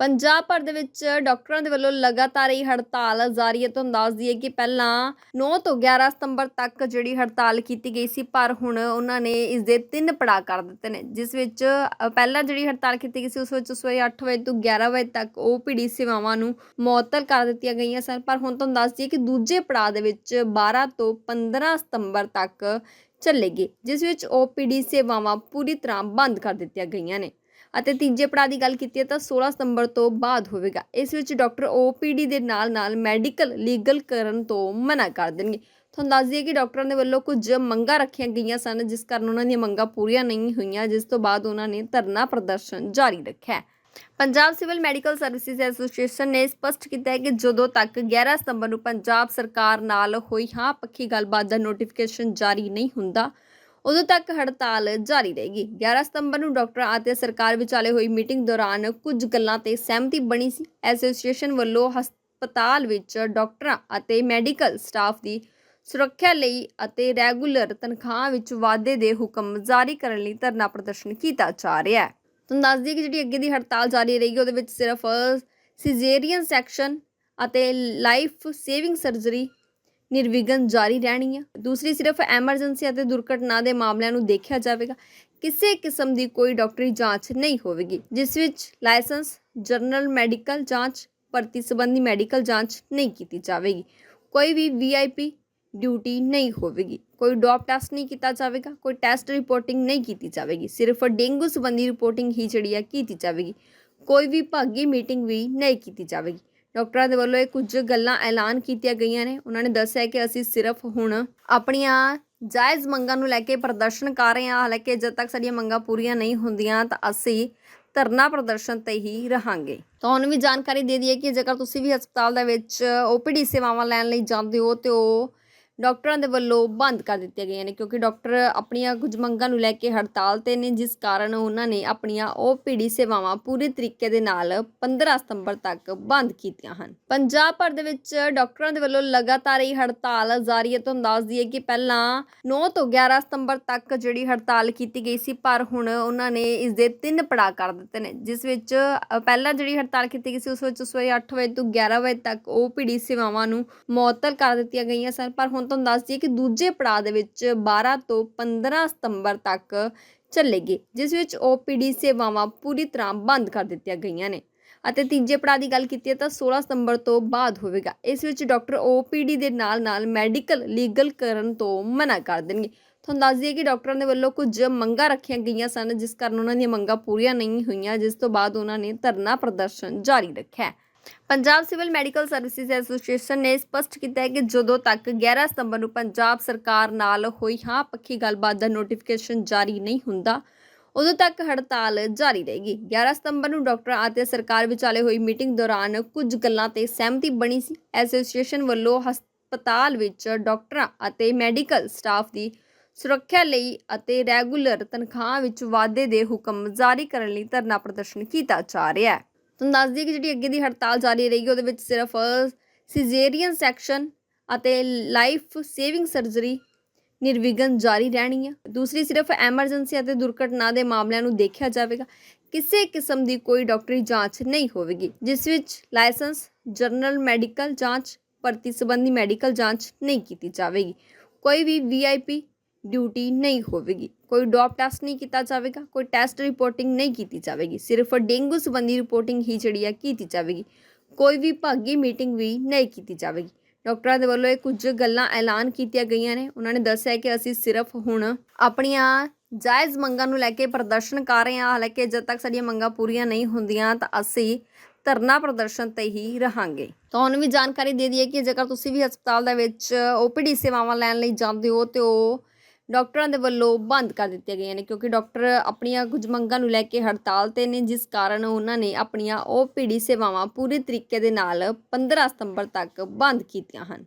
ਪੰਜਾਬ ਭਰ ਦੇ ਵਿੱਚ ਡਾਕਟਰਾਂ ਦੇ ਵੱਲੋਂ ਲਗਾਤਾਰ ਇਹ ਹੜਤਾਲ ਜਾਰੀ ਹੈ। ਤੁਹਾਨੂੰ ਦੱਸ ਦਈਏ ਕਿ ਪਹਿਲਾਂ 9 ਤੋਂ 11 ਸਤੰਬਰ ਤੱਕ ਜਿਹੜੀ ਹੜਤਾਲ ਕੀਤੀ ਗਈ ਸੀ, ਪਰ ਹੁਣ ਉਹਨਾਂ ਨੇ ਇਸ ਦੇ ਤਿੰਨ ਪੜਾਅ ਕਰ ਦਿੱਤੇ ਨੇ, ਜਿਸ ਵਿੱਚ ਪਹਿਲਾਂ ਜਿਹੜੀ ਹੜਤਾਲ ਕੀਤੀ ਗਈ ਸੀ, ਉਸ ਵਿੱਚ ਸਵੇਰੇ 8 ਵਜੇ ਤੋਂ 11 ਵਜੇ ਤੱਕ ਓਪੀਡੀ ਸੇਵਾਵਾਂ ਨੂੰ ਮੁਅੱਤਲ ਕਰ ਦਿੱਤੀਆਂ ਗਈਆਂ ਸਨ। ਪਰ ਹੁਣ ਤੁਹਾਨੂੰ ਦੱਸ ਦਈਏ ਕਿ ਦੂਜੇ ਪੜਾਅ ਦੇ ਵਿੱਚ 12 ਤੋਂ 15 ਸਤੰਬਰ ਤੱਕ ਚੱਲੇਗੀ ਜਿਸ ਵਿੱਚ ਓਪੀਡੀ ਸੇਵਾਵਾਂ ਪੂਰੀ ਤਰ੍ਹਾਂ ਬੰਦ ਕਰ ਦਿੱਤੀਆਂ ਗਈਆਂ ਨੇ। ਅਤੇ ਤੀਜੇ ਪੜਾਅ ਦੀ ਗੱਲ ਕੀਤੀ ਹੈ ਤਾਂ 16 ਸਤੰਬਰ ਤੋਂ ਬਾਅਦ ਹੋਵੇਗਾ। ਇਸ ਵਿੱਚ ਡਾਕਟਰ ਓਪੀਡੀ ਦੇ ਨਾਲ-ਨਾਲ ਮੈਡੀਕਲ ਲੀਗਲ ਕਰਨ ਤੋਂ ਮਨਾ ਕਰ ਦੇਣਗੇ। ਤੁਹਾਨੂੰ ਦੱਸ ਦਈਏ ਕਿ ਡਾਕਟਰਾਂ ਦੇ ਵੱਲੋਂ ਕੁਝ ਮੰਗਾਂ ਰੱਖੀਆਂ ਗਈਆਂ ਸਨ, ਜਿਸ ਕਾਰਨ ਉਹਨਾਂ ਦੀਆਂ ਮੰਗਾਂ ਪੂਰੀਆਂ ਨਹੀਂ ਹੋਈਆਂ, ਜਿਸ ਤੋਂ ਬਾਅਦ ਉਹਨਾਂ ਨੇ ਧਰਨਾ ਪ੍ਰਦਰਸ਼ਨ ਜਾਰੀ ਰੱਖਿਆ Punjab civil medical services association ਨੇ ਸਪਸ਼ਟ ਕੀਤਾ ਹੈ ਕਿ ਜਦੋਂ ਤੱਕ 11 ਸਤੰਬਰ ਨੂੰ ਪੰਜਾਬ ਸਰਕਾਰ ਨਾਲ ਹੋਈ ਹਾਂ, ਪੱਖੀ ਗੱਲਬਾਤ ਦਾ ਨੋਟੀਫਿਕੇਸ਼ਨ ਜਾਰੀ ਨਹੀਂ ਹੁੰਦਾ ਉਦੋਂ ਤੱਕ ਹੜਤਾਲ ਜਾਰੀ ਰਹੇਗੀ। 11 ਸਤੰਬਰ ਨੂੰ ਡਾਕਟਰਾਂ ਅਤੇ ਸਰਕਾਰ ਵਿਚਾਲੇ ਹੋਈ ਮੀਟਿੰਗ ਦੌਰਾਨ ਕੁਝ ਗੱਲਾਂ ਤੇ ਸਹਿਮਤੀ ਬਣੀ ਸੀ। ਐਸੋਸੀਏਸ਼ਨ ਵੱਲੋਂ ਹਸਪਤਾਲ ਵਿੱਚ ਡਾਕਟਰਾਂ ਅਤੇ ਮੈਡੀਕਲ ਸਟਾਫ ਦੀ ਸੁਰੱਖਿਆ ਲਈ ਅਤੇ ਰੈਗੂਲਰ ਤਨਖਾਹ ਵਿੱਚ ਵਾਧੇ ਦੇ ਹੁਕਮ ਜਾਰੀ ਕਰਨ ਲਈ ਧਰਨਾ ਪ੍ਰਦਰਸ਼ਨ ਕੀਤਾ ਜਾ ਰਿਹਾ ਹੈ। ਤੁਹਾਨੂੰ ਦੱਸ ਦਈਏ ਕਿ ਜਿਹੜੀ ਅੱਗੇ ਦੀ ਹੜਤਾਲ ਜਾਰੀ ਰਹੇਗੀ, ਉਹਦੇ ਵਿੱਚ ਸਿਰਫ ਸਿਜ਼ੇਰੀਅਨ ਸੈਕਸ਼ਨ ਅਤੇ ਲਾਈਫ ਸੇਵਿੰਗ ਸਰਜਰੀ ਨਿਰਵਿਘਨ ਜਾਰੀ ਰਹਿਣੀ ਹੈ ਦੂਸਰੀ ਸਿਰਫ ਐਮਰਜੈਂਸੀ ਅਤੇ ਦੁਰਘਟਨਾ ਦੇ ਮਾਮਲਿਆਂ ਨੂੰ ਦੇਖਿਆ ਜਾਵੇਗਾ। ਕਿਸੇ ਕਿਸਮ ਦੀ ਕੋਈ ਡਾਕਟਰੀ ਜਾਂਚ ਨਹੀਂ ਹੋਵੇਗੀ, ਜਿਸ ਵਿੱਚ ਲਾਇਸੈਂਸ, ਜਨਰਲ ਮੈਡੀਕਲ ਜਾਂਚ, ਭਰਤੀ ਸੰਬੰਧੀ ਮੈਡੀਕਲ ਜਾਂਚ ਨਹੀਂ ਕੀਤੀ ਜਾਵੇਗੀ। ਕੋਈ ਵੀ ਵੀਆਈਪੀ ਡਿਊਟੀ ਨਹੀਂ ਹੋਵੇਗੀ। ਕੋਈ ਡੋਪ ਟੈਸਟ ਨਹੀਂ ਕੀਤਾ ਜਾਵੇਗਾ। ਕੋਈ ਟੈਸਟ ਰਿਪੋਰਟਿੰਗ ਨਹੀਂ ਕੀਤੀ ਜਾਵੇਗੀ। ਸਿਰਫ ਡੇਂਗੂ ਸੰਬੰਧੀ ਰਿਪੋਰਟਿੰਗ ਹੀ ਜਿਹੜੀ ਹੈ ਕੀਤੀ ਜਾਵੇਗੀ। ਕੋਈ ਵੀ ਭਾਗੀ ਮੀਟਿੰਗ ਵੀ ਨਹੀਂ ਕੀਤੀ ਜਾਵੇਗੀ। ਡਾਕਟਰਾਂ ਦੇ ਵੱਲੋਂ ਇਹ ਕੁਝ ਗੱਲਾਂ ਐਲਾਨ ਕੀਤੀਆਂ ਗਈਆਂ ਨੇ। ਉਹਨਾਂ ਨੇ ਦੱਸਿਆ ਕਿ ਅਸੀਂ ਸਿਰਫ ਹੁਣ ਆਪਣੀਆਂ ਜਾਇਜ਼ ਮੰਗਾਂ ਨੂੰ ਲੈ ਕੇ ਪ੍ਰਦਰਸ਼ਨ ਕਰ ਰਹੇ ਹਾਂ। ਹਾਲਾਂਕਿ ਜਦ ਤੱਕ ਸਾਡੀਆਂ ਮੰਗਾਂ ਪੂਰੀਆਂ ਨਹੀਂ ਹੁੰਦੀਆਂ ਤਾਂ ਅਸੀਂ ਧਰਨਾ ਪ੍ਰਦਰਸ਼ਨ ਤੇ ਹੀ ਰਹਾਂਗੇ। ਤੁਹਾਨੂੰ ਵੀ ਜਾਣਕਾਰੀ ਦੇ ਦਈਏ ਕਿ ਜੇਕਰ ਤੁਸੀਂ ਵੀ ਹਸਪਤਾਲ ਦੇ ਵਿੱਚ ਓਪੀਡੀ ਸੇਵਾਵਾਂ ਲੈਣ ਲਈ ਜਾਂਦੇ ਹੋ ਤੇ ਉਹ ਡਾਕਟਰਾਂ ਦੇ ਵੱਲੋਂ ਬੰਦ ਕਰ ਦਿੱਤੀਆਂ ਗਈਆਂ ਨੇ ਕਿਉਂਕਿ ਡਾਕਟਰ ਆਪਣੀਆਂ ਕੁਝ ਮੰਗਾਂ ਨੂੰ ਲੈ ਕੇ ਹੜਤਾਲ ਤੇ ਨੇ, ਜਿਸ ਕਾਰਨ ਉਹਨਾਂ ਨੇ ਆਪਣੀਆਂ ਓਪੀਡੀ ਸੇਵਾਵਾਂ ਪੂਰੇ ਤਰੀਕੇ ਦੇ ਨਾਲ 15 ਸਤੰਬਰ ਤੱਕ ਬੰਦ ਕੀਤੀਆਂ ਹਨ। ਪੰਜਾਬ ਭਰ ਦੇ ਵਿੱਚ ਡਾਕਟਰਾਂ ਦੇ ਵੱਲੋਂ ਲਗਾਤਾਰ ਹੀ ਹੜਤਾਲ ਜਾਰੀ ਹੈ। ਤੁਹਾਨੂੰ ਦੱਸ ਦਈਏ ਕਿ ਪਹਿਲਾਂ 9 ਤੋਂ 11 ਸਤੰਬਰ ਤੱਕ ਜਿਹੜੀ ਹੜਤਾਲ ਕੀਤੀ ਗਈ ਸੀ, ਪਰ ਹੁਣ ਉਹਨਾਂ ਨੇ ਇਸ ਦੇ ਤਿੰਨ ਪੜਾਅ ਕਰ ਦਿੱਤੇ ਨੇ, ਜਿਸ ਵਿੱਚ ਪਹਿਲਾਂ ਜਿਹੜੀ ਹੜਤਾਲ ਕੀਤੀ ਗਈ ਸੀ, ਉਸ ਵਿੱਚ ਸਵੇਰੇ 8 ਵਜੇ ਤੋਂ 11 ਵਜੇ ਤੱਕ ਓਪੀਡੀ ਸੇਵਾਵਾਂ ਨੂੰ ਮੁਅੱਤਲ ਕਰ ਦਿੱਤੀਆਂ ਗਈਆਂ ਸਨ। ਪਰ ਹੁਣ ਤੁਹਾਨੂੰ ਦੱਸ ਦਈਏ ਕਿ ਦੂਜੇ ਪੜਾਅ ਦੇ ਵਿੱਚ 12 ਤੋਂ 15 ਸਤੰਬਰ ਤੱਕ ਚੱਲੇਗੀ, ਜਿਸ ਵਿੱਚ ਓਪੀਡੀ ਸੇਵਾਵਾਂ ਪੂਰੀ ਤਰ੍ਹਾਂ ਬੰਦ ਕਰ ਦਿੱਤੀਆਂ ਗਈਆਂ ਨੇ। ਅਤੇ ਤੀਜੇ ਪੜਾਅ ਦੀ ਗੱਲ ਕੀਤੀ ਹੈ ਤਾਂ 16 ਸਤੰਬਰ ਤੋਂ ਬਾਅਦ ਹੋਵੇਗਾ। ਇਸ ਵਿੱਚ ਡਾਕਟਰ ਓਪੀਡੀ ਦੇ ਨਾਲ-ਨਾਲ ਮੈਡੀਕਲ, ਲੀਗਲ ਕਰਨ ਤੋਂ ਮਨਾ ਕਰ ਦੇਣਗੇ। ਤੁਹਾਨੂੰ ਦੱਸ ਦਈਏ ਕਿ ਡਾਕਟਰਾਂ ਦੇ ਵੱਲੋਂ ਕੁਝ ਮੰਗਾਂ ਰੱਖੀਆਂ ਗਈਆਂ ਸਨ, ਜਿਸ ਕਾਰਨ ਉਹਨਾਂ ਦੀਆਂ ਮੰਗਾਂ ਪੂਰੀਆਂ ਨਹੀਂ ਹੋਈਆਂ, ਜਿਸ ਤੋਂ ਬਾਅਦ ਉਹਨਾਂ ਨੇ ਧਰਨਾ ਪ੍ਰਦਰਸ਼ਨ ਜਾਰੀ ਰੱਖਿਆ। Punjab civil medical services association ਨੇ ਸਪਸ਼ਟ ਕੀਤਾ ਹੈ ਕਿ ਜਦੋਂ ਤੱਕ 11 ਸਤੰਬਰ ਨੂੰ ਪੰਜਾਬ ਸਰਕਾਰ ਨਾਲ ਹੋਈ ਹਾਂ, ਪੱਖੀ ਗੱਲਬਾਤ ਦਾ ਨੋਟੀਫਿਕੇਸ਼ਨ ਜਾਰੀ ਨਹੀਂ ਹੁੰਦਾ, ਉਦੋਂ ਤੱਕ ਹੜਤਾਲ ਜਾਰੀ ਰਹੇਗੀ। 11 ਸਤੰਬਰ ਨੂੰ ਡਾਕਟਰਾਂ ਅਤੇ ਸਰਕਾਰ ਵਿਚਾਲੇ ਹੋਈ ਮੀਟਿੰਗ ਦੌਰਾਨ ਕੁਝ ਗੱਲਾਂ ਤੇ ਸਹਿਮਤੀ ਬਣੀ ਸੀ। ਐਸੋਸੀਏਸ਼ਨ ਵੱਲੋਂ ਹਸਪਤਾਲ ਵਿੱਚ ਡਾਕਟਰਾਂ ਅਤੇ ਮੈਡੀਕਲ ਸਟਾਫ ਦੀ ਸੁਰੱਖਿਆ ਲਈ ਅਤੇ ਰੈਗੂਲਰ ਤਨਖਾਹ ਵਿੱਚ ਵਾਧੇ ਦੇ ਹੁਕਮ ਜਾਰੀ ਕਰਨ ਲਈ ਧਰਨਾ ਪ੍ਰਦਰਸ਼ਨ ਕੀਤਾ ਜਾ ਰਿਹਾ ਹੈ। ਤੁਹਾਨੂੰ ਦੱਸ ਦਈਏ ਕਿ ਜਿਹੜੀ ਅੱਗੇ ਦੀ ਹੜਤਾਲ ਜਾਰੀ ਰਹੇਗੀ ਉਹਦੇ ਵਿੱਚ ਸਿਰਫ ਸਿਜ਼ੇਰੀਅਨ ਸੈਕਸ਼ਨ ਅਤੇ ਲਾਈਫ ਸੇਵਿੰਗ ਸਰਜਰੀ ਨਿਰਵਿਘਨ ਜਾਰੀ ਰਹਿਣੀ ਹੈ। ਦੂਸਰੀ ਸਿਰਫ ਐਮਰਜੈਂਸੀ ਅਤੇ ਦੁਰਘਟਨਾ ਦੇ ਮਾਮਲਿਆਂ ਨੂੰ ਦੇਖਿਆ ਜਾਵੇਗਾ। ਕਿਸੇ ਕਿਸਮ ਦੀ ਕੋਈ ਡਾਕਟਰੀ ਜਾਂਚ ਨਹੀਂ ਹੋਵੇਗੀ, ਜਿਸ ਵਿੱਚ ਲਾਇਸੈਂਸ, ਜਨਰਲ ਮੈਡੀਕਲ ਜਾਂਚ, ਭਰਤੀ ਸੰਬੰਧੀ ਮੈਡੀਕਲ ਜਾਂਚ ਨਹੀਂ ਕੀਤੀ ਜਾਵੇਗੀ। ਕੋਈ ਵੀ ਵੀਆਈਪੀ ਡਿਊਟੀ ਨਹੀਂ ਹੋਵੇਗੀ। ਕੋਈ ਡੋਪ ਟੈਸਟ ਨਹੀਂ ਕੀਤਾ ਜਾਵੇਗਾ ਕੋਈ ਟੈਸਟ ਰਿਪੋਰਟਿੰਗ ਨਹੀਂ ਕੀਤੀ ਜਾਵੇਗੀ ਸਿਰਫ ਡੇਂਗੂ ਸੰਬੰਧੀ ਰਿਪੋਰਟਿੰਗ ਹੀ ਜਿਹੜੀ ਹੈ ਕੀਤੀ ਜਾਵੇਗੀ ਕੋਈ ਵੀ ਭਾਗੀ ਮੀਟਿੰਗ ਵੀ ਨਹੀਂ ਕੀਤੀ ਜਾਵੇਗੀ ਡਾਕਟਰਾਂ ਦੇ ਵੱਲੋਂ ਇਹ ਕੁਝ ਗੱਲਾਂ ਐਲਾਨ ਕੀਤੀਆਂ ਗਈਆਂ ਨੇ ਉਹਨਾਂ ਨੇ ਦੱਸਿਆ ਕਿ ਅਸੀਂ ਸਿਰਫ ਹੁਣ ਆਪਣੀਆਂ ਜਾਇਜ਼ ਮੰਗਾਂ ਨੂੰ ਲੈ ਕੇ ਪ੍ਰਦਰਸ਼ਨ ਕਰ ਰਹੇ ਹਾਂ ਹਾਲਾਂਕਿ ਜਦ ਤੱਕ ਸਾਡੀਆਂ ਮੰਗਾਂ ਪੂਰੀਆਂ ਨਹੀਂ ਹੁੰਦੀਆਂ ਤਾਂ ਅਸੀਂ ਧਰਨਾ ਪ੍ਰਦਰਸ਼ਨ ਤੇ ਹੀ ਰਹਾਂਗੇ ਤੁਹਾਨੂੰ ਵੀ ਜਾਣਕਾਰੀ ਦੇ ਦਈਏ ਕਿ ਜੇਕਰ ਤੁਸੀਂ ਵੀ ਹਸਪਤਾਲ ਦੇ ਵਿੱਚ ਓਪੀਡੀ ਸੇਵਾਵਾਂ ਲੈਣ ਲਈ ਜਾਂਦੇ ਹੋ ਤੇ ਉਹ ਡਾਕਟਰਾਂ ਦੇ ਵੱਲੋਂ ਬੰਦ ਕਰ ਦਿੱਤੀਆਂ ਗਈਆਂ ਨੇ ਕਿਉਂਕਿ ਡਾਕਟਰ ਆਪਣੀਆਂ ਕੁਝ ਮੰਗਾਂ ਨੂੰ ਲੈ ਕੇ ਹੜਤਾਲ ਤੇ ਨੇ, ਜਿਸ ਕਾਰਨ ਉਹਨਾਂ ਨੇ ਆਪਣੀਆਂ ਓਪੀਡੀ ਸੇਵਾਵਾਂ ਪੂਰੇ ਤਰੀਕੇ ਦੇ ਨਾਲ 15 ਸਤੰਬਰ ਤੱਕ ਬੰਦ ਕੀਤੀਆਂ ਹਨ।